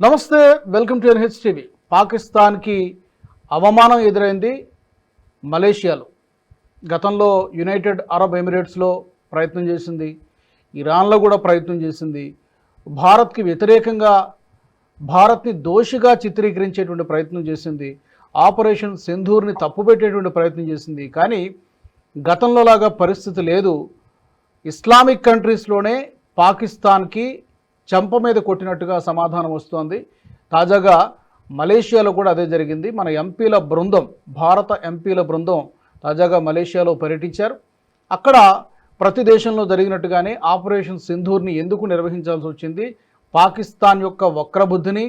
నమస్తే welcome to NH TV పాకిస్తాన్కి అవమానం ఎదురైంది మలేషియాలో. గతంలో యునైటెడ్ అరబ్ ఎమిరేట్స్లో ప్రయత్నం చేసింది ఇరాన్లో కూడా ప్రయత్నం చేసింది. భారత్కి వ్యతిరేకంగా భారత్ని దోషిగా చిత్రీకరించేటువంటి ప్రయత్నం చేసింది. ఆపరేషన్ సింధూర్ని తప్పుపెట్టేటువంటి ప్రయత్నం చేసింది. కానీ గతంలో లాగా పరిస్థితి లేదు. ఇస్లామిక్ కంట్రీస్లోనే పాకిస్తాన్కి చెంప మీద కొట్టినట్టుగా సమాధానం వస్తోంది. తాజాగా మలేషియాలో కూడా అదే జరిగింది. మన ఎంపీల బృందం భారత ఎంపీల బృందం తాజాగా మలేషియాలో పర్యటించారు. అక్కడ ప్రతి దేశంలో జరిగినట్టుగానే ఆపరేషన్ సింధూర్ని ఎందుకు నిర్వహించాల్సి వచ్చింది? పాకిస్తాన్ యొక్క వక్రబుద్ధిని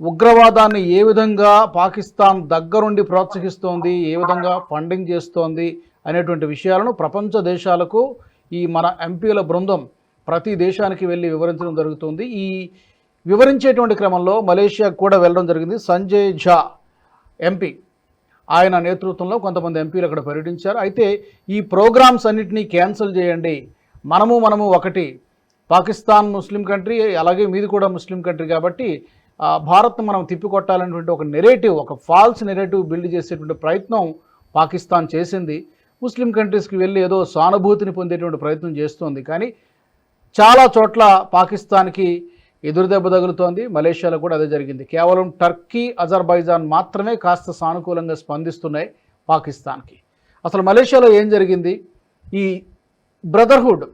ఉగ్రవాదాన్ని ఏ విధంగా పాకిస్తాన్ దగ్గరుండి ప్రోత్సహిస్తోంది ఏ విధంగా ఫండింగ్ చేస్తోంది అనేటువంటి విషయాలను ప్రపంచ దేశాలకు ఈ మన ఎంపీల బృందం ప్రతి దేశానికి వెళ్ళి వివరించడం జరుగుతుంది. ఈ వివరించేటువంటి క్రమంలో మలేషియాకు కూడా వెళ్ళడం జరిగింది. సంజయ్ ఝా ఎంపీ ఆయన నేతృత్వంలో కొంతమంది ఎంపీలు అక్కడ పర్యటించారు. అయితే ఈ ప్రోగ్రామ్స్ అన్నింటినీ క్యాన్సిల్ చేయండి. మనము మనము ఒకటి. పాకిస్తాన్ ముస్లిం కంట్రీ అలాగే మీది కూడా ముస్లిం కంట్రీ కాబట్టి ఆ, భారత్ను మనం తిప్పికొట్టాలనేటువంటి ఒక నెరేటివ్ ఒక ఫాల్స్ నెరేటివ్ బిల్డ్ చేసేటువంటి ప్రయత్నం పాకిస్తాన్ చేసింది. ముస్లిం కంట్రీస్కి వెళ్ళి ఏదో సానుభూతిని పొందేటువంటి ప్రయత్నం చేస్తోంది. కానీ చాలా చోట్ల పాకిస్తాన్కి ఎదురుదెబ్బ తగులుతోంది. మలేషియాలో కూడా అదే జరిగింది. కేవలం టర్కీ అజర్బైజాన్ మాత్రమే కాస్త సానుకూలంగా స్పందిస్తున్నాయి పాకిస్తాన్కి. అసలు మలేషియాలో ఏం జరిగింది? ఈ బ్రదర్హుడ్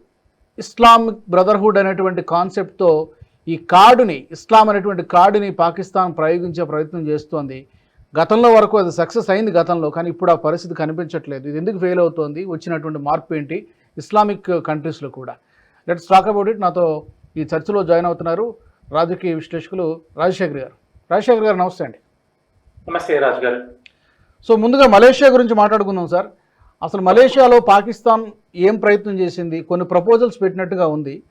ఇస్లామిక్ బ్రదర్హుడ్ అనేటువంటి కాన్సెప్ట్తో ఈ కార్డుని ఇస్లాం అనేటువంటి కార్డుని పాకిస్తాన్ ప్రయోగించే ప్రయత్నం చేస్తోంది. గతంలో వరకు అది సక్సెస్ అయింది గతంలో కానీ ఇప్పుడు ఆ పరిస్థితి కనిపించట్లేదు. ఇది ఎందుకు ఫెయిల్ అవుతోంది? వచ్చినటువంటి మార్పు ఏంటి? ఇస్లామిక్ కంట్రీస్లో కూడా. Let's talk about it. నాతో ఈ చర్చలో జాయిన్ అవుతున్నారు రాజకీయ విశ్లేషకులు రాజశేఖర్ గారు. రాజశేఖర్ గారు నమస్తే అండి. నమస్తే రాజు గారు. సో ముందుగా మలేషియా గురించి మాట్లాడుకుందాం సార్. అసలు మలేషియాలో పాకిస్తాన్ ఏం ప్రయత్నం చేసింది? కొన్ని ప్రపోజల్స్ పెట్టినట్టుగా ఉంది.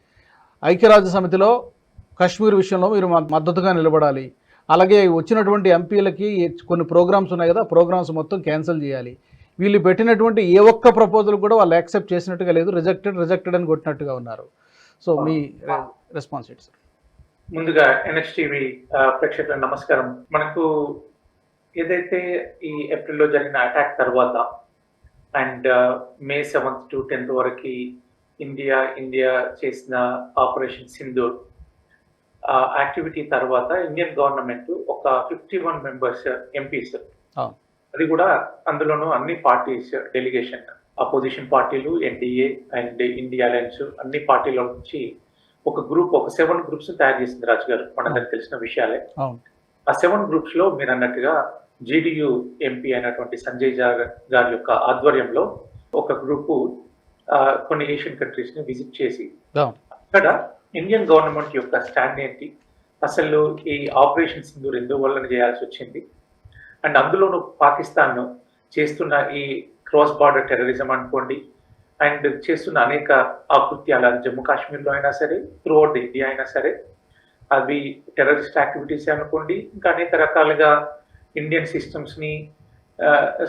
ఐక్యరాజ్య సమితిలో కశ్మీర్ విషయంలో మీరు మద్దతుగా నిలబడాలి. అలాగే వచ్చినటువంటి ఎంపీలకి కొన్ని ప్రోగ్రామ్స్ ఉన్నాయి కదా ప్రోగ్రామ్స్ మొత్తం క్యాన్సిల్ చేయాలి. వీళ్ళు పెట్టినటువంటి ఏ ఒక్క ప్రపోజల్ కూడా వాళ్ళు యాక్సెప్ట్ చేసినట్టుగా లేదు. రిజెక్టెడ్ రిజెక్టెడ్ అని కొట్టినట్టుగా ఉన్నారు. సో మీ రెస్పాన్స్ ఏంటి సార్ ముందుగా ఎన్హెచ్టీవీ ప్రేక్షకులకు నమస్కారం. మనకు ఏదైతే ఈ ఏప్రిల్లో జరిగిన అటాక్ తర్వాత and May seventh to tenth వరకు ఇండియా ఇండియా చేసిన ఆపరేషన్ సింధూర్ యాక్టివిటీ తర్వాత ఇండియన్ గవర్నమెంట్ ఒక ఫిఫ్టీ వన్ మెంబర్స్ ఎంపీస్. అది కూడా అందులోనూ అన్ని పార్టీస్ డెలిగేషన్ అపోజిషన్ పార్టీలు ఎన్డీఏ అండ్ ఇండియా అలయన్స్ అన్ని పార్టీల నుంచి ఒక గ్రూప్ ఒక సెవెన్ గ్రూప్స్ తయారు చేసింది రాజు గారు. మనందరికి తెలిసిన విషయాలే. ఆ సెవెన్ గ్రూప్స్లో మీరు అన్నట్టుగా జీడియు ఎంపీ అయినటువంటి సంజయ్ గారి యొక్క ఆధ్వర్యంలో ఒక గ్రూపు కొన్ని ఏషియన్ కంట్రీస్ని విజిట్ చేసి అక్కడ ఇండియన్ గవర్నమెంట్ యొక్క స్టాండ్ ఏంటి? అసలు ఈ ఆపరేషన్ సింధూర్ ఎందువల్ల చేయాల్సి వచ్చింది? అండ్ అందులోనూ పాకిస్తాన్ చేస్తున్న ఈ క్రాస్ బార్డర్ టెర్రరిజం అనుకోండి అండ్ చేస్తున్న అనేక ఆకృత్యాలు అది జమ్మూ కాశ్మీర్లో అయినా సరే త్రూ అవుట్ ఇండియా అయినా సరే అవి టెర్రరిస్ట్ యాక్టివిటీస్ అనుకోండి ఇంకా అనేక రకాలుగా ఇండియన్ సిస్టమ్స్ని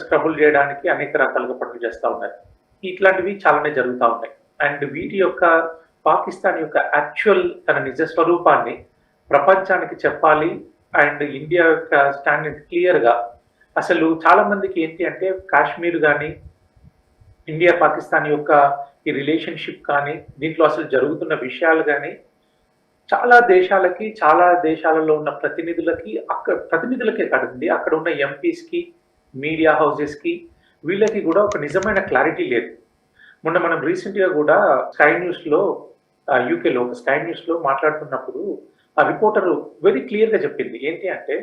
స్క్రబుల్ చేయడానికి అనేక రకాలుగా పనులు చేస్తూ ఉన్నారు. ఇట్లాంటివి చాలానే జరుగుతూ ఉన్నాయి. అండ్ వీటి యొక్క పాకిస్తాన్ యొక్క యాక్చువల్ తన నిజ స్వరూపాన్ని ప్రపంచానికి చెప్పాలి అండ్ ఇండియా యొక్క స్టాండర్డ్ క్లియర్గా అసలు చాలా మందికి ఏంటి అంటే కాశ్మీర్ కానీ ఇండియా పాకిస్తాన్ యొక్క ఈ రిలేషన్షిప్ కానీ దీంట్లో అసలు జరుగుతున్న విషయాలు కానీ చాలా దేశాలకి చాలా దేశాలలో ఉన్న ప్రతినిధులకి అక్కడ ప్రతినిధులకే కాదండి అక్కడ ఉన్న ఎంపీస్కి మీడియా హౌజెస్కి వీళ్ళకి కూడా ఒక నిజమైన క్లారిటీ లేదు. మొన్న మనం రీసెంట్గా కూడా స్కై న్యూస్లో యూకేలో ఒక స్కై న్యూస్లో మాట్లాడుతున్నప్పుడు ఆ రిపోర్టర్ వెరీ క్లియర్గా చెప్పింది ఏంటి అంటే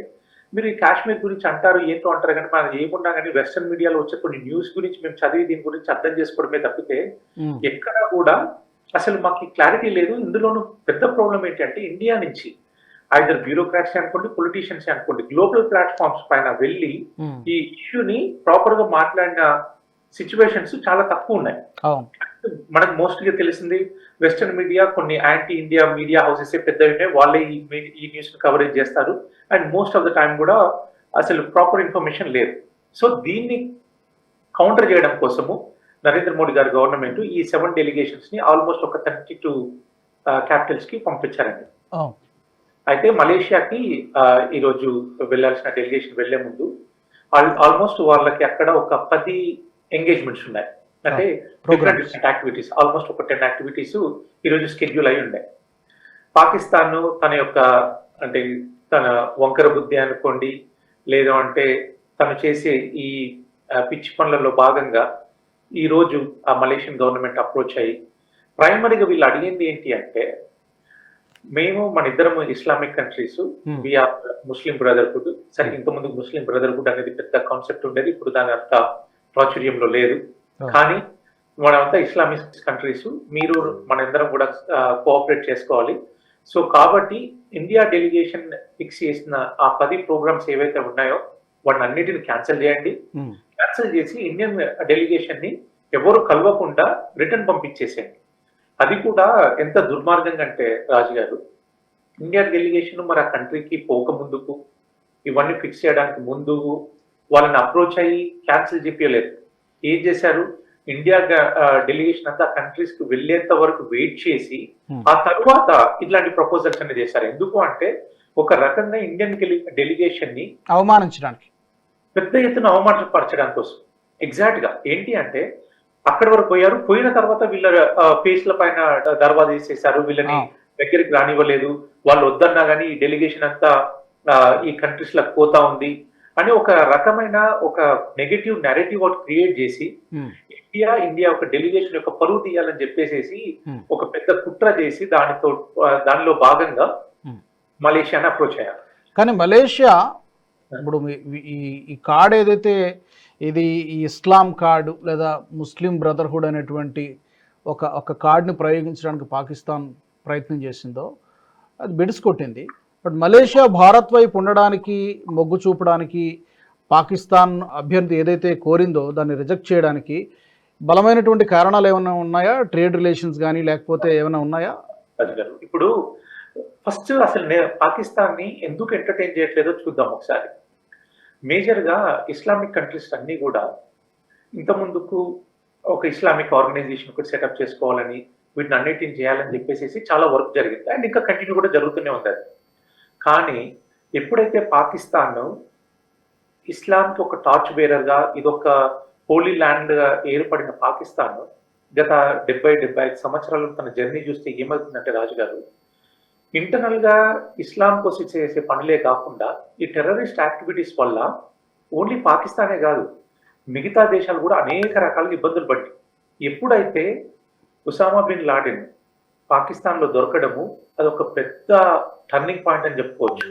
మీరు ఈ కాశ్మీర్ గురించి అంటారు ఏంటో అంటారు కానీ మనం ఏమున్నా కానీ వెస్టర్న్ మీడియాలో వచ్చే కొన్ని న్యూస్ గురించి మేము చదివి దీని గురించి అర్థం చేసుకోవడమే తప్పితే. ఎక్కడా కూడా అసలు మాకు క్లారిటీ లేదు ఇందులోనూ పెద్ద ప్రాబ్లం ఏంటంటే ఇండియా నుంచి ఐదర్ బ్యూరోక్రాట్స్ అనుకోండి పొలిటీషియన్స్ అనుకోండి గ్లోబల్ ప్లాట్ఫామ్స్ పైన వెళ్ళి. ఈ ఇష్యూని ప్రాపర్గా మాట్లాడిన సిచ్యువేషన్స్ చాలా తక్కువ ఉన్నాయి మనకు మోస్ట్గా తెలిసింది వెస్టర్న్ మీడియా కొన్ని యాంటీ ఇండియా మీడియా హౌసెస్ పెద్దవి ఉన్నాయి వాళ్ళే ఈ న్యూస్ కవరేజ్ చేస్తారు. And most of the time కూడా అసలు ప్రాపర్ ఇన్ఫర్మేషన్ లేదు. సో దీన్ని కౌంటర్ చేయడం కోసము నరేంద్ర మోడీ గారి గవర్నమెంట్ ఈ సెవెన్ డెలిగేషన్స్ని ఆల్మోస్ట్ ఒక థర్టీ టూ క్యాపిటల్స్కి పంపించారండి. అవును అయితే మలేషియాకి ఆ, ఈరోజు వెళ్ళాల్సిన డెలిగేషన్ వెళ్ళే ముందు ఆల్మోస్ట్ వాళ్ళకి అక్కడ ఒక పది ఎంగేజ్మెంట్స్ ఉన్నాయి. అంటే. డిఫరెంట్ యాక్టివిటీస్ ఆల్మోస్ట్ ఒక టెన్ యాక్టివిటీస్ ఈరోజు స్కెడ్యూల్ అయి ఉన్నాయి పాకిస్తాన్ తన యొక్క అంటే తన వంకర బుద్ధి అనుకోండి లేదు అంటే తను చేసే ఈ పిచ్చి పనులలో భాగంగా ఈ రోజు ఆ మలేషియన్ గవర్నమెంట్ అప్రోచ్ అయ్యి ప్రైమరీగా వీళ్ళు అడిగింది ఏంటి అంటే మేము మన ఇద్దరం Islamic countries Hmm. We are Muslim brotherhood సరే ఇంతకుముందు ముస్లిం బ్రదర్హుడ్ అనేది పెద్ద కాన్సెప్ట్ ఉండేది ఇప్పుడు దాని అంత ప్రాచుర్యంలో లేదు. కానీ మనమంతా ఇస్లామిక్ కంట్రీస్ మీరు మనందరం కూడా కోఆపరేట్ చేసుకోవాలి. సో కాబట్టి ఇండియా డెలిగేషన్ ఫిక్స్ చేసిన ఆ పది ప్రోగ్రామ్స్ ఏవైతే ఉన్నాయో వాటిని అన్నిటిని క్యాన్సిల్ చేయండి. క్యాన్సిల్ చేసి ఇండియన్ డెలిగేషన్ని ఎవరు కలవకుండా రిటర్న్ పంపించేసేయండి. అది కూడా ఎంత దుర్మార్గంగా అంటే రాజు గారు ఇండియా డెలిగేషన్ మరి ఆ కంట్రీకి పోక ముందుకు ఇవన్నీ ఫిక్స్ చేయడానికి ముందు వాళ్ళని అప్రోచ్ అయ్యి క్యాన్సిల్ చెప్పలేదు ఏం చేశారు? ఇండియా డెలిగేషన్ అంతా కంట్రీస్కి వెళ్ళేంత వరకు వెయిట్ చేసి Hmm. ఆ తర్వాత ఇట్లాంటి ప్రపోజల్స్ అనేది చేశారు. ఎందుకు అంటే ఒక రకంగా ఇండియన్ డెలిగేషన్ని అవమానించడానికి. పెద్ద ఎత్తున అవమానపరచడానికి కోసం. ఎగ్జాక్ట్గా. ఏంటి అంటే అక్కడి వరకు పోయారు. పోయిన తర్వాత వీళ్ళ ఫేస్ల పైన దర్వాజా తీసేశారు. వీళ్ళని ఆ. దగ్గరికి రానివ్వలేదు. వాళ్ళు వద్దన్నా కానీ ఈ డెలిగేషన్ అంతా ఈ కంట్రీస్లకు పోతా ఉంది. అని ఒక రకమైన ఒక నెగటివ్ నెరేటివ్ ఒకటి క్రియేట్ చేసి ఇండియా ఇండియా ఒక డెలిగేషన్ యొక్క పరువు తీయాలని చెప్పేసేసి Hmm. ఒక పెద్ద కుట్ర చేసి దానితో దానిలో భాగంగా Hmm. మలేషియాని అప్రోచ్ అయ్యారు కానీ మలేషియా ఇప్పుడు ఈ ఈ కార్డ్ ఏదైతే ఇది ఈ ఇస్లాం కార్డు లేదా ముస్లిం బ్రదర్హుడ్ అనేటువంటి ఒక ఒక కార్డుని ప్రయోగించడానికి పాకిస్తాన్ ప్రయత్నం చేసిందో అది బిడిసి కొట్టింది బట్ మలేషియా భారత్ వైపు ఉండడానికి మొగ్గు చూపడానికి పాకిస్తాన్ అభ్యర్థి ఏదైతే కోరిందో దాన్ని రిజెక్ట్ చేయడానికి బలమైనటువంటి కారణాలు ఏమైనా ఉన్నాయా? ట్రేడ్ రిలేషన్స్ కానీ లేకపోతే ఏమైనా ఉన్నాయా? ఇప్పుడు ఫస్ట్ అసలు నే- పాకిస్తాన్ని ఎందుకు ఎంటర్టైన్ చేయట్లేదో చూద్దాం ఒకసారి. మేజర్గా ఇస్లామిక్ కంట్రీస్ అన్ని కూడా ఇంత ముందుకు ఒక ఇస్లామిక్ ఆర్గనైజేషన్ ఒకటి సెటప్ చేసుకోవాలని వీటిని అన్నిటిని చేయాలని చెప్పేసి చాలా వర్క్ జరిగింది. అండ్ ఇంకా కంటిన్యూ కూడా జరుగుతూనే ఉంది కానీ ఎప్పుడైతే పాకిస్తాన్ ఇస్లాంకి ఒక టార్చ్ బేరర్గా ఇదొక హోలీ ల్యాండ్గా ఏర్పడిన పాకిస్తాన్ గత డెబ్బై డెబ్బై ఐదు సంవత్సరాలు తన జర్నీ చూస్తే ఏమవుతుందంటే రాజుగారు ఇంటర్నల్గా ఇస్లాం కోసం చేసే పనులే కాకుండా ఈ టెర్రరిస్ట్ యాక్టివిటీస్ వల్ల ఓన్లీ పాకిస్తానే కాదు మిగతా దేశాలు కూడా అనేక రకాలుగా ఇబ్బందులు పడ్డాయి. ఎప్పుడైతే ఉసామా బిన్ లాడెన్ పాకిస్తాన్లో దొరకడము అదొక పెద్ద టర్నింగ్ పాయింట్ అని చెప్పుకోవచ్చు.